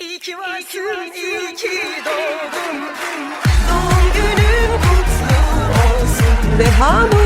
İyi ki varsın, iyi ki doğdun. Doğum günün kutlu olsun. Ve hamuş.